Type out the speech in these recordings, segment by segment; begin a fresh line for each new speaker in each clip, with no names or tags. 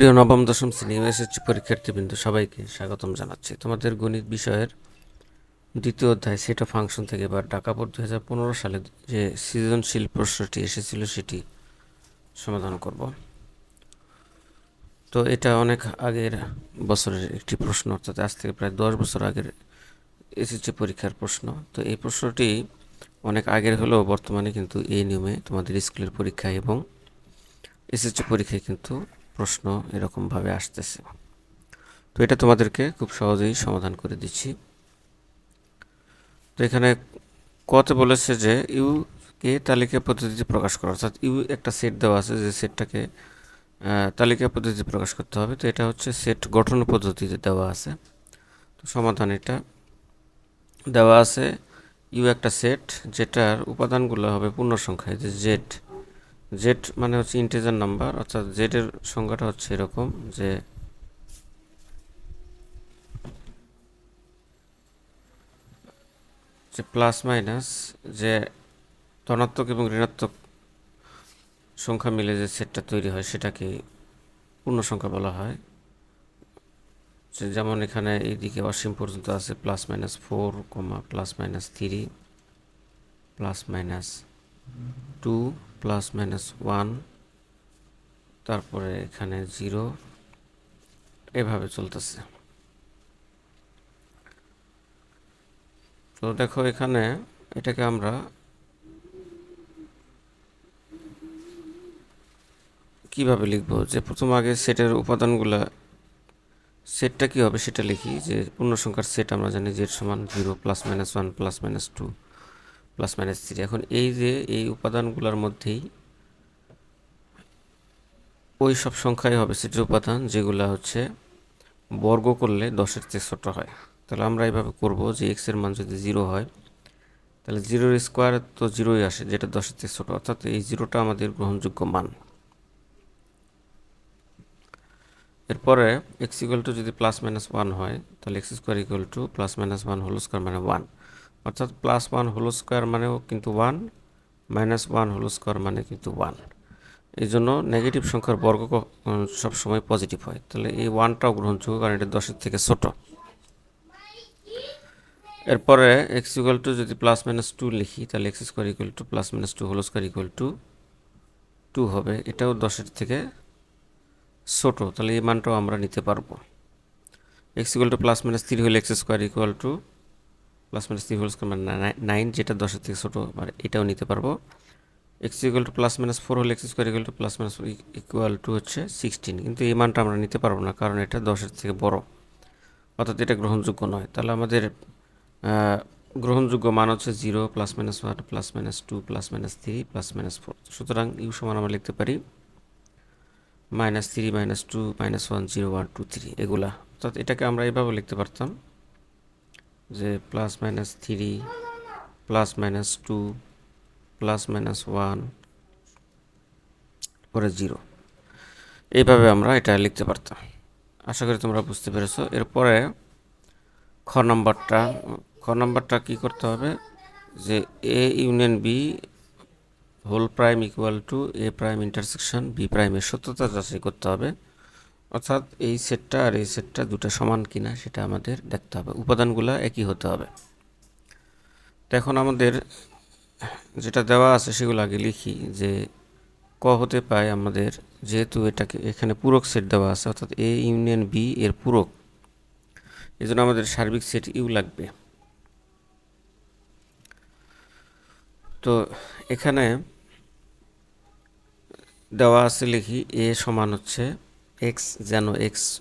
প্রিয় নবম, দশম শ্রেণি এসএসসি পরীক্ষার্থীবৃন্দ, সবাইকে স্বাগতম জানাচ্ছি। তোমাদের গণিত বিষয়ের দ্বিতীয় অধ্যায় সেট ফাংশন থেকে এবার ঢাকা দু হাজার পনেরো সালে যে সৃজনশীল প্রশ্নটি এসেছিল সেটি সমাধান করব। তো এটা অনেক আগের বছরের একটি প্রশ্ন, অর্থাৎ আজ থেকে প্রায় দশ বছর আগের এসএসসি পরীক্ষার প্রশ্ন। তো এই প্রশ্নটি অনেক আগের হলেও বর্তমানে কিন্তু এই নিয়মে তোমাদের স্কুলের পরীক্ষায় এবং এসএসসি পরীক্ষায় কিন্তু প্রশ্ন এরকমভাবে আসতেছে। তো এটা তোমাদেরকে খুব সহজেই সমাধান করে দিচ্ছি। তো এখানে কতে বলেছে যে, ইউ কে তালিকা পদ্ধতিতে প্রকাশ করা। অর্থাৎ ইউ একটা সেট দেওয়া আছে যে সেটটাকে তালিকা পদ্ধতিতে প্রকাশ করতে হবে। তো এটা হচ্ছে সেট গঠন পদ্ধতিতে দেওয়া আছে। তো সমাধান এটা দেওয়া আছে। ইউ একটা সেট যেটার উপাদানগুলো হবে পূর্ণ সংখ্যায় যে জেড। জেড মানে হচ্ছে ইন্টিজার নাম্বার অর্থাৎ জেডের সংখ্যাটা হচ্ছে এরকম যে যে প্লাস মাইনাস যে ধনাত্মক এবং ঋণাত্মক সংখ্যা মিলে যে সেটটা তৈরি হয়, সেটাকে পূর্ণ সংখ্যা বলা হয়। যে যেমন এখানে এইদিকে অসীম পর্যন্ত আছে প্লাস মাইনাস ফোর কমা plus minus three plus minus two plus minus one, তারপরে এখানে জিরো, এভাবে চলতেছে। তো দেখো এখানে এটাকে আমরা কীভাবে লিখব? যে প্রথম আগে সেটের উপাদানগুলা, সেটটা কী হবে সেটা লিখি, যে পূর্ণ সংখ্যার সেট আমরা জানি জেড সমান zero plus minus one plus minus two plus minus three এখন এই যে, এই উপাদানগুলোর মধ্যেই ওই সব সংখ্যাই হবে সেটির উপাদান, যেগুলো হচ্ছে বর্গ করলে দশের চেয়ে ছোট হয়। তাহলে আমরা এইভাবে করব যে এক্সের মান যদি জিরো হয়, তাহলে জিরোর স্কোয়ার তো জিরোই আসে, যেটা দশের চেয়ে ছোটো অর্থাৎ এই জিরোটা আমাদের গ্রহণযোগ্য মান। এরপরে এক্স ইকুয়াল টু যদি প্লাস মাইনাস ওয়ান হয়, তাহলে x square equal to plus minus one whole square মানে ওয়ান অর্থাৎ প্লাস ওয়ান হোল স্কোয়ার মানেও কিন্তু one minus one whole square মানে কিন্তু ওয়ান এই জন্য নেগেটিভ সংখ্যার বর্গ সবসময় পজিটিভ হয়। তাহলে এই ওয়ানটাও গ্রহণযোগ্য কারণ এটা দশের থেকে ছোট। এরপরে এক্স ইকুয়াল টু যদি প্লাস মাইনাস টু লিখি, তাহলে x square equal to plus minus two whole square equal to two হবে। এটাও দশের থেকে ছোটো। তাহলে এই মানটাও আমরা নিতে পারব। X equal to plus minus three হলে x square equal to plus minus three whole square মানে নাইন যেটা দশের থেকে ছোটো মানে এটাও নিতে পারব। X equal to plus minus four হলে x square equal to plus minus equal to হচ্ছে সিক্সটিন কিন্তু এই মানটা আমরা নিতে পারব না, কারণ এটা দশের থেকে বড়। অর্থাৎ এটা গ্রহণযোগ্য নয়। তাহলে আমাদের গ্রহণযোগ্য মান হচ্ছে zero plus minus one plus minus two plus minus three plus minus four সুতরাং ইউ সমান আমরা লিখতে পারি minus three minus two minus one zero one two three এগুলা। অর্থাৎ এটাকে আমরা এইভাবে লিখতে পারতাম। যে plus minus three plus minus two plus minus one পরে জিরো এইভাবে আমরা এটা লিখতে পারতাম। আশা করি তোমরা বুঝতে পেরেছ। এরপরে খ নাম্বারটা খ নাম্বারটা কী করতে হবে? যে A union B whole prime equal to A prime intersection B প্রাইমের সত্যতা যাচাই করতে হবে। অর্থাৎ এই সেটটা আর এই সেটটা দুটো সমান কিনা সেটা আমাদের দেখতে হবে। উপাদানগুলো একই হতে হবে। তো এখন আমাদের যেটা দেওয়া আছে সেগুলো আগে লিখি যে ক হতে পায় আমাদের যেহেতু এটাকে এখানে পূরক সেট দেওয়া আছে, অর্থাৎ এ ইউনিয়ন বি এর পূরক। এই জন্য আমাদের সার্বিক সেট ইউ লাগবে। তো এখানে দেওয়া আছে লিখি এ সমান হচ্ছে এক্স যেন এক্স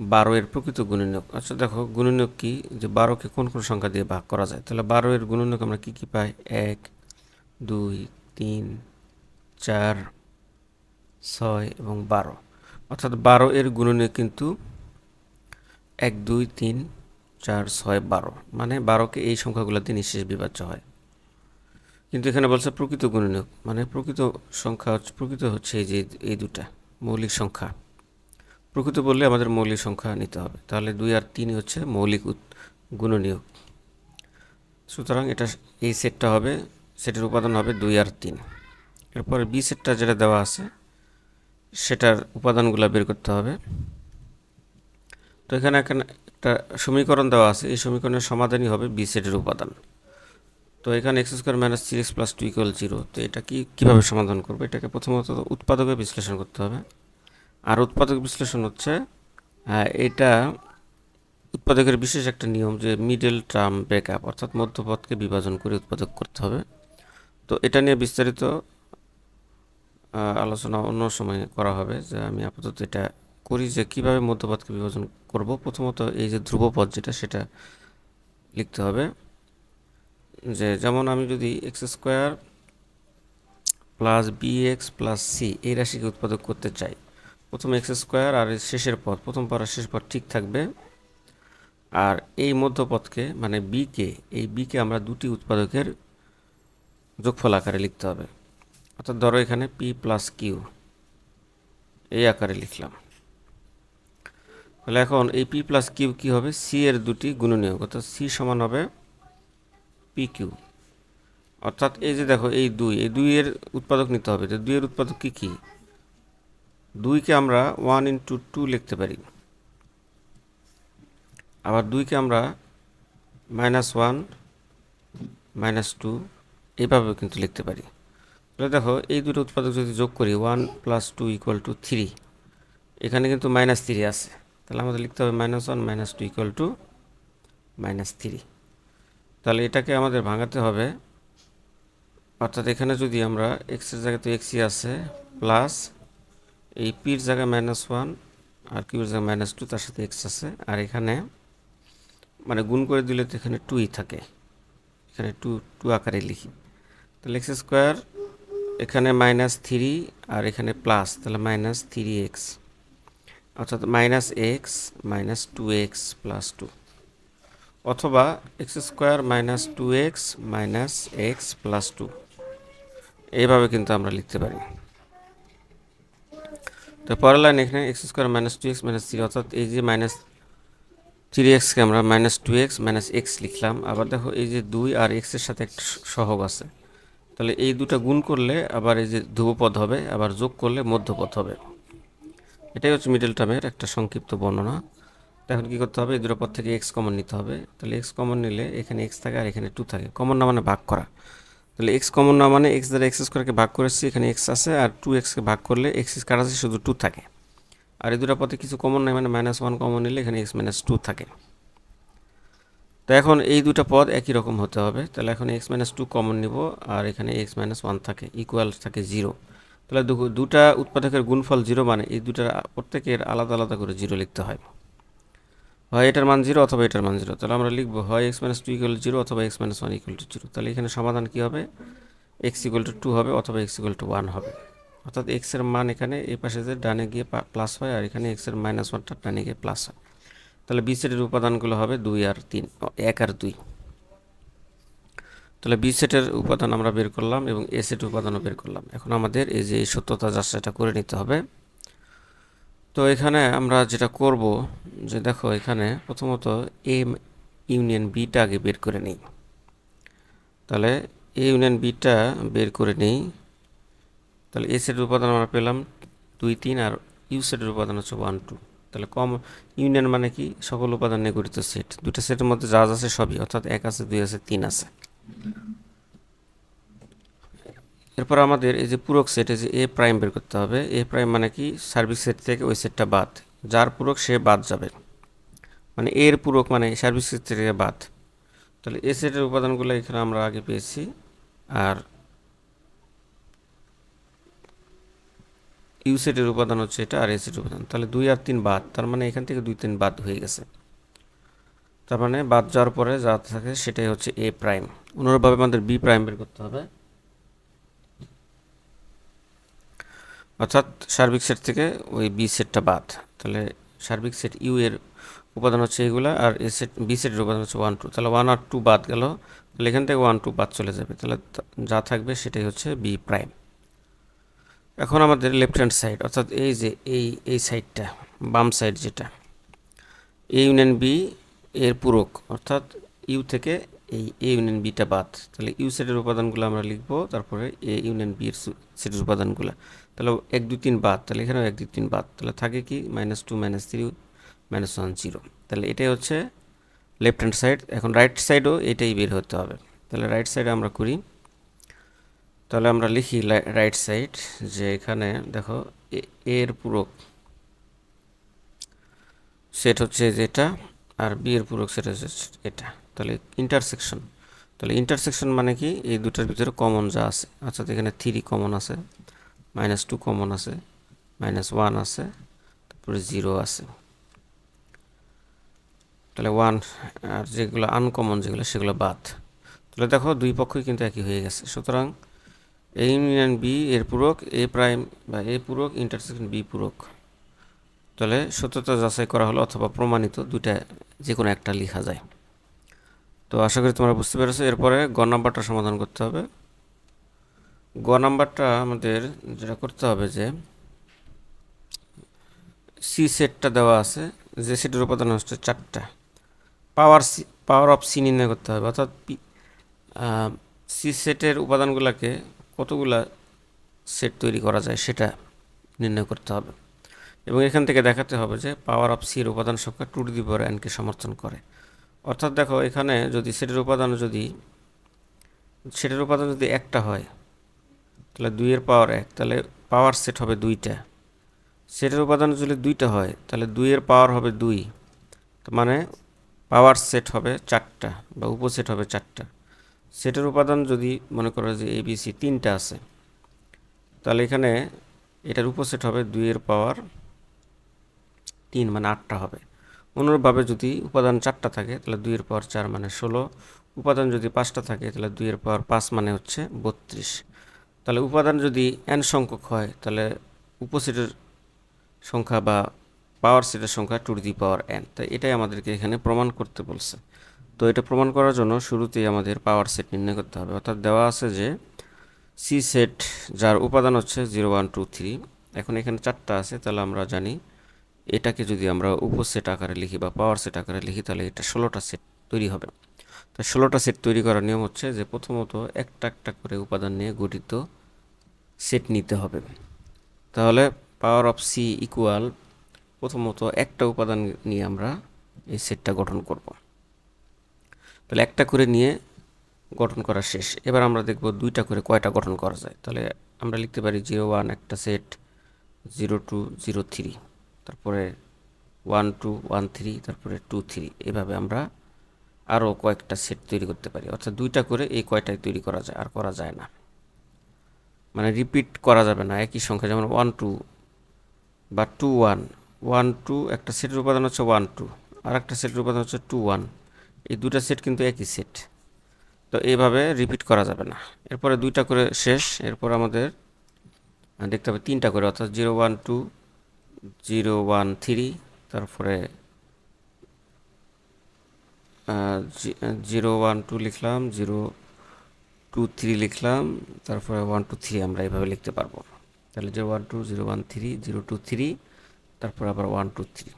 বারো এর প্রকৃত গুণনীয়ক। আচ্ছা দেখো, গুণনীয়ক কি? যে বারোকে কোন কোন সংখ্যা দিয়ে ভাগ করা যায়? তাহলে বারো এর গুণনীয়ক আমরা কী কী পাই? এক, দুই, তিন, চার, ছয় এবং বারো। অর্থাৎ বারো এর গুণনীয়ক কিন্তু এক, দুই, তিন, চার, ছয়, বারো। মানে বারোকে এই সংখ্যাগুলো দিয়ে নিঃশেষ বিভাজ্য হয়। কিন্তু এখানে বলছে প্রকৃত গুণনীয়ক। মানে প্রকৃত সংখ্যা হচ্ছে, প্রকৃত হচ্ছে এই যে এই দুটা। মৌলিক সংখ্যা। প্রকৃত বললে আমাদের মৌলিক সংখ্যা নিতে হবে। তাহলে দুই আর তিনই হচ্ছে মৌলিক গুণনীয়ক। সুতরাং এটা এই সেটটা হবে, সেটের উপাদান হবে দুই আর তিন। এরপরে বি সেটটা যেটা দেওয়া আছে, সেটার উপাদানগুলো বের করতে হবে। তো এখানে একটা সমীকরণ দেওয়া আছে, এই সমীকরণের সমাধানই হবে বি সেটের উপাদান। তো এখানে x square minus three x plus two equal zero তো এটা কি কীভাবে সমাধান করব? এটাকে প্রথমত উৎপাদকে বিশ্লেষণ করতে হবে। আর উৎপাদক বিশ্লেষণ হচ্ছে আহ, এটা উৎপাদকের বিশেষ একটা নিয়ম যে মিডল টার্ম ব্রেকআপ অর্থাৎ মধ্যপথকে বিভাজন করে উৎপাদক করতে হবে। তো এটা নিয়ে বিস্তারিত আলোচনা অন্য সময় করা হবে যে আমি আপাতত এটা করি যে কীভাবে মধ্যপথকে বিভাজন করব। প্রথমত এই যে ধ্রুবপদ যেটা সেটা লিখতে হবে। যে যেমন আমি যদি x square plus b x plus c এই রাশিকে উৎপাদক করতে চাই, প্রথম এক্স স্কোয়ার আর শেষের পদ, প্রথম পদ আর শেষ পদ ঠিক থাকবে। আর এই মধ্যপথকে মানে বিকে এই বিকে আমরা দুটি উৎপাদকের যোগফল আকারে লিখতে হবে। অর্থাৎ ধরো এখানে পি প্লাস কিউ এই আকারে লিখলাম। তাহলে এখন এই পি প্লাস কিউ কী হবে? সি এর দুটি গুণনীয়ক, অর্থাৎ সি সমান হবে পি কিউ অর্থাৎ এই যে দেখো, এই দুই, এই দুইয়ের উৎপাদক নিতে হবে। তো দুইয়ের উৎপাদক কী কী? দুইকে আমরা ওয়ান ইন্টু টু লিখতে পারি। আবার দুইকে আমরা মাইনাস ওয়ান মাইনাস টু এইভাবেও কিন্তু লিখতে পারি। তাহলে দেখো, এই দুটো উৎপাদক যদি যোগ করি one plus two equal to three এখানে কিন্তু মাইনাস থ্রি আছে। তাহলে আমাদের লিখতে হবে minus one minus two equal to minus three তাহলে এটাকে আমাদের ভাঙাতে হবে। অর্থাৎ এখানে যদি আমরা এক্সের জায়গায় তো এক্সই আছে প্লাস এই পির জায়গায় মাইনাস ওয়ান আর কিউর জায়গায় মাইনাস টু তার সাথে এক্স আছে। আর এখানে মানে গুণ করে দিলে তো এখানে টুই থাকে। এখানে টু টু আকারে লিখি। তাহলে এক্স স্কোয়ার এখানে মাইনাস থ্রি আর এখানে প্লাস তাহলে মাইনাস থ্রি এক্স অর্থাৎ minus x minus two x plus two অথবা x square minus two x minus x plus two. এইভাবে কিন্তু আমরা লিখতে পারি। তো পরের লাইন এখানে x square minus two x minus three, অর্থাৎ এই যে মাইনাস থ্রি এক্সকে আমরা minus two x minus x লিখলাম। আবার দেখো এই যে দুই আর এক্সের সাথে একটা সহগ আছে। তাহলে এই দুটো গুণ করলে আবার এই যে ধ্রুবপদ হবে, আবার যোগ করলে মধ্যপদ হবে। এটাই হচ্ছে মিডল টার্মের একটা সংক্ষিপ্ত বর্ণনা। এখন কী করতে হবে? এই দুটো পদ থেকে এক্স কমন নিতে হবে। তাহলে এক্স কমন নিলে এখানে এক্স থাকে আর এখানে টু থাকে। কমন না মানে ভাগ করা। তাহলে এক্স কমন না মানে এক্স দ্বারা এক্স স্কোয়ারকে ভাগ করেছি, এখানে এক্স আছে আর টু এক্সকে ভাগ করলে এক্স কার আছে, শুধু টু থাকে। আর এই দুটো পথে কিছু কমন নাই মানে মাইনাস ওয়ান কমন নিলে এখানে এক্স মাইনাস টু থাকে। তো এখন এই দুটো পদ একই রকম হতে হবে। তাহলে এখন এক্স মাইনাস টু কমন নিব আর এখানে এক্স মাইনাস ওয়ান থাকে ইকুয়াল থাকে জিরো তাহলে দুটা উৎপাদকের গুণফল জিরো মানে এই দুটার প্রত্যেকের আলাদা আলাদা করে জিরো লিখতে হয়। হয় এটার মান জিরো অথবা এটার মান জিরো তাহলে আমরা লিখব হয় x minus two equal zero অথবা x minus one equal to zero তাহলে এখানে সমাধান কী হবে? এক্স ইকুয়াল টু টু হবে অথবা এক্স ইকুয়াল টু ওয়ান হবে। অর্থাৎ এক্সের মান এখানে এই পাশে যে ডানে গিয়ে প্লাস হয় আর এখানে এক্সের মাইনাস ওয়ানটা ডানে গিয়ে প্লাস হয়। তাহলে বি সেটের উপাদানগুলো হবে দুই আর তিন এক আর দুই। তাহলে বি সেটের উপাদান আমরা বের করলাম এবং এ সেটের উপাদানও বের করলাম। এখন আমাদের এই যে এই সত্যতা যাচাইটা করে নিতে হবে। তো এখানে আমরা যেটা করব, যে দেখো এখানে প্রথমত এ ইউনিয়ন বিটা আগে বের করে নিই। তাহলে এ ইউনিয়ন বিটা বের করে নিই। তাহলে এ সেটের উপাদান আমরা পেলাম দুই, তিন, আর ইউ সেটের উপাদান হচ্ছে ওয়ান টু তাহলে কম ইউনিয়ন মানে কি? সকল উপাদান নিয়ে গঠিত সেট দুটো সেটের মধ্যে যা আছে সবই, অর্থাৎ এক আছে, দুই আছে, তিন আছে। এরপর আমাদের এই যে পূরক সেট এই যে এ প্রাইম বের করতে হবে। এ প্রাইম মানে কি? সার্ভিস সেট থেকে ওই সেটটা বাদ। যার পূরক সে বাদ যাবে। মানে এর পূরক মানে সার্ভিস সেট থেকে বাদ। তাহলে এ সেটের উপাদানগুলো এখানে আমরা আগে পেয়েছি। আর ইউ সেটের উপাদান হচ্ছে এটা আর এ সেটের উপাদান। তাহলে দুই আর তিন বাদ। তার মানে এখান থেকে দুই তিন বাদ হয়ে গেছে। তার মানে বাদ যাওয়ার পরে যা থাকে সেটাই হচ্ছে এ প্রাইম অনুরূপভাবে আমাদের বি প্রাইম বের করতে হবে। অর্থাৎ সার্বিক সেট থেকে ওই বি সেটটা বাদ। তাহলে সার্বিক সেট ইউ এর উপাদান হচ্ছে এগুলা আর এ সেট বি সেটের উপাদান হচ্ছে ওয়ান টু তাহলে ওয়ান আর টু বাদ গেল, তাহলে এখান থেকে ওয়ান টু বাদ চলে যাবে। তাহলে যা থাকবে সেটাই হচ্ছে বি প্রাইম এখন আমাদের লেফট হ্যান্ড সাইড অর্থাৎ এই যে এই এই সাইডটা বাম সাইড যেটা এ ইউনিয়ন বি এর পূরক, অর্থাৎ ইউ থেকে এই এ ইউনিয়ন বিটা বাদ। তাহলে ইউ সেটের উপাদানগুলো আমরা লিখব, তারপরে এ ইউনিয়ন বি এর সেটের উপাদানগুলো। তাহলে এক, দুই, তিন বাদ, তাহলে এখানেও এক, দুই, তিন বাদ, তাহলে থাকে কি? Minus two minus three minus one zero তাহলে এটাই হচ্ছে লেফট হ্যান্ড সাইড এখন রাইট সাইডও এটাই বের হতে হবে। তাহলে রাইট সাইডে আমরা করি, তাহলে আমরা লিখি রাইট সাইড যে এখানে দেখো এর পূরক সেট হচ্ছে যেটা আর বি এর পূরক সেট হচ্ছে এটা। তাহলে ইন্টারসেকশন তাহলে ইন্টারসেকশন মানে কি? এই দুটার ভিতরে কমন যা আছে, অর্থাৎ এখানে থ্রি কমন আছে। মাইনাস টু কমন আছে মাইনাস ওয়ান আছে, তারপরে জিরো আছে। তাহলে ওয়ান আর যেগুলো আনকমন যেগুলো, সেগুলো বাদ। তাহলে দেখো দুই পক্ষই কিন্তু একই হয়ে গেছে। সুতরাং এ ইউনিয়ন বি এর পূরক এ প্রাইম বা এ পূরক ইন্টারসেকশন বি পূরক। তাহলে সত্যতা যাচাই করা হলো অথবা প্রমাণিত দুইটা যে কোনো একটা লেখা যায়। তো আশা করি তোমরা বুঝতে পেরেছ। এরপরে গ নাম্বারটা সমাধান করতে হবে। গ নাম্বারটা আমাদের যেটা করতে হবে যে সি সেটটা দেওয়া আছে যে সেটের উপাদান হচ্ছে চারটা। Power C power of C নির্ণয় করতে হবে। অর্থাৎ সি সেটের উপাদানগুলোকে কতগুলা সেট তৈরি করা যায় সেটা নির্ণয় করতে হবে। এবং এখান থেকে দেখাতে হবে যে পাওয়ার অফ সির উপাদান সংখ্যা টু টু দি পাওয়ার সমর্থন করে। অর্থাৎ দেখো, এখানে যদি সেটের উপাদান যদি সেটের উপাদান যদি একটা হয় তাহলে দুইয়ের পাওয়ার এক, তাহলে পাওয়ার সেট হবে দুইটা। সেটের উপাদান যদি দুইটা হয়, তাহলে দুইয়ের পাওয়ার হবে দুই। মানে পাওয়ার সেট হবে চারটা বা উপসেট হবে চারটা। সেটের উপাদান যদি মনে করো যে এবিসি তিনটা আছে, তাহলে এখানে এটার উপসেট হবে দুইয়ের পাওয়ার তিন মানে আটটা হবে। অনুরূপভাবে যদি উপাদান চারটা থাকে, তাহলে দুইয়ের পাওয়ার চার মানে ষোলো। উপাদান যদি পাঁচটা থাকে, তাহলে দুইয়ের পাওয়ার পাঁচ মানে হচ্ছে বত্রিশ। তাহলে উপাদান যদি এন সংখ্যক হয়, তাহলে উপসেটের সংখ্যা বা পাওয়ার সেটের সংখ্যা টু দি পাওয়ার এন তাই এটাই আমাদেরকে এখানে প্রমাণ করতে বলছে। তো এটা প্রমাণ করার জন্য শুরুতেই আমাদের পাওয়ার সেট নির্ণয় করতে হবে। অর্থাৎ দেওয়া আছে যে সি সেট যার উপাদান হচ্ছে জিরো ওয়ান টু থ্রি এখন এখানে চারটা আছে, তাহলে আমরা জানি এটাকে যদি আমরা উপসেট আকারে লিখি বা পাওয়ার সেট আকারে লিখি, তাহলে এটা ষোলোটা সেট তৈরি হবে। তো ষোলোটা সেট তৈরি করার নিয়ম হচ্ছে যে প্রথমত একটা একটা করে উপাদান নিয়ে গঠিত সেট নিতে হবে। তাহলে পাওয়ার অফ সি ইকুয়াল প্রথমত একটা উপাদান নিয়ে আমরা এই সেটটা গঠন করব। তাহলে একটা করে নিয়ে গঠন করা শেষ। এবার আমরা দেখব দুইটা করে কয়টা গঠন করা যায়। তাহলে আমরা লিখতে পারি জিরো ওয়ান একটা set zero two zero three তারপরে ওয়ান টু ওয়ান থ্রি তারপরে টু থ্রি এভাবে আমরা আরও কয়েকটা সেট তৈরি করতে পারি। অর্থাৎ দুইটা করে এই কয়টাই তৈরি করা যায়, আর করা যায় না। মানে রিপিট করা যাবে না, একই সংখ্যা, যেমন ওয়ান টু বা টু ওয়ান ওয়ান টু একটা সেটের উপাদান হচ্ছে ওয়ান টু আর একটা সেটের উপাদান হচ্ছে টু ওয়ান এই দুটা সেট কিন্তু একই সেট তো এইভাবে রিপিট করা যাবে না। এরপরে দুইটা করে শেষ, এরপর আমাদের দেখতে হবে তিনটা করে, অর্থাৎ zero one two zero one three তারপরে জিরো ওয়ান টু লিখলাম জিরো টু থ্রি লিখলাম, তারপরে ওয়ান টু থ্রি আমরা এইভাবে লিখতে পারব। তাহলে যে one two zero one three zero two three তারপর আবার ওয়ান টু থ্রি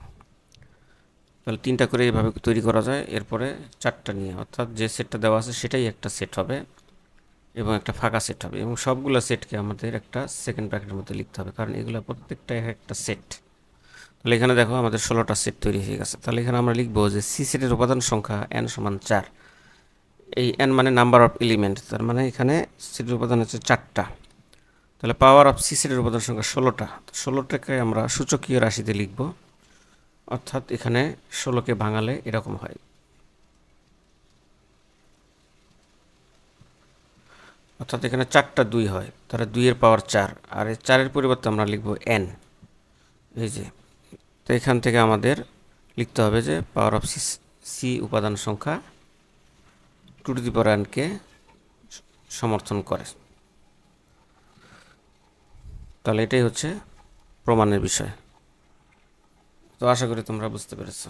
তাহলে তিনটা করে এইভাবে তৈরি করা যায়, এরপরে চারটা নিয়ে, অর্থাৎ যে সেটটা দেওয়া আছে সেটাই একটা সেট হবে, এবং একটা ফাঁকা সেট হবে, এবং সবগুলো সেটকে আমাদের একটা সেকেন্ড ব্র্যাকেটের মধ্যে লিখতে হবে, কারণ এগুলো প্রত্যেকটা একটা সেট তাহলে এখানে দেখো আমাদের ষোলোটা সেট তৈরি হয়ে গেছে। তাহলে এখানে আমরা লিখব যে সি সেটের উপাদান সংখ্যা এন সমান চার। এই এন মানে নাম্বার অফ এলিমেন্ট তার মানে এখানে সেটের উপাদান হচ্ছে চারটা। তাহলে পাওয়ার অফ সি সেটের উপাদান সংখ্যা ষোলোটা। ষোলোটাকে আমরা সূচকীয় রাশিতে লিখব। অর্থাৎ এখানে ষোলোকে ভাঙালে এরকম হয়। অর্থাৎ এখানে চারটা দুই হয়, তাহলে দুইয়ের পাওয়ার চার। আর এই চারের পরিবর্তে আমরা লিখব এন এই যে, তো এখান থেকে আমাদের লিখতে হবে যে পাওয়ার অফ সি সি উপাদান সংখ্যা two to the power N K সমর্থন করে। তাহলে এটাই হচ্ছে প্রমাণের বিষয়। তো আশা করি তোমরা বুঝতে পেরেছ।